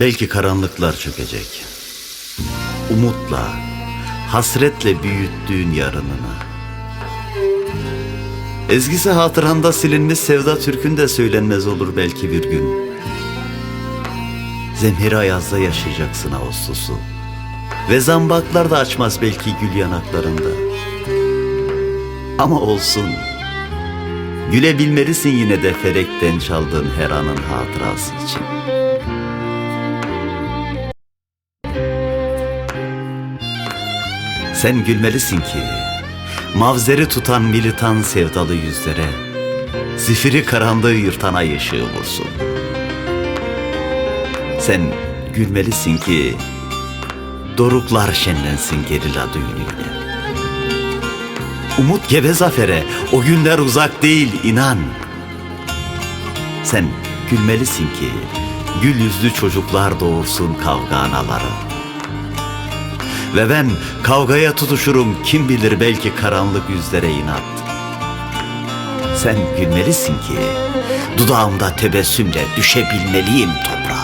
Belki karanlıklar çökecek. Umutla, hasretle büyüttüğün yarınını. Ezgisi hatıranda silinmiş sevda türkün de söylenmez olur belki bir gün. Zemheri ayazda yaşayacaksın Ağustos'u. Ve zambaklar da açmaz belki gül yanaklarında. Ama olsun. Gülebilmelisin yine de felekten çaldığın her anın hatırası için. Sen gülmelisin ki Mavzeri tutan militan sevdalı yüzlere Zifiri karanlığı yırtan ay ışığı vursun. Sen gülmelisin ki Doruklar şenlensin gerilla düğünüyle. Umut gebe zafere O günler uzak değil inan. Sen gülmelisin ki Gül yüzlü çocuklar doğursun kavga anaları ve ben kavgaya tutuşurum kim bilir belki karanlık yüzlere inat. Sen gülmelisin ki dudağımda tebessümle düşebilmeliyim toprağa.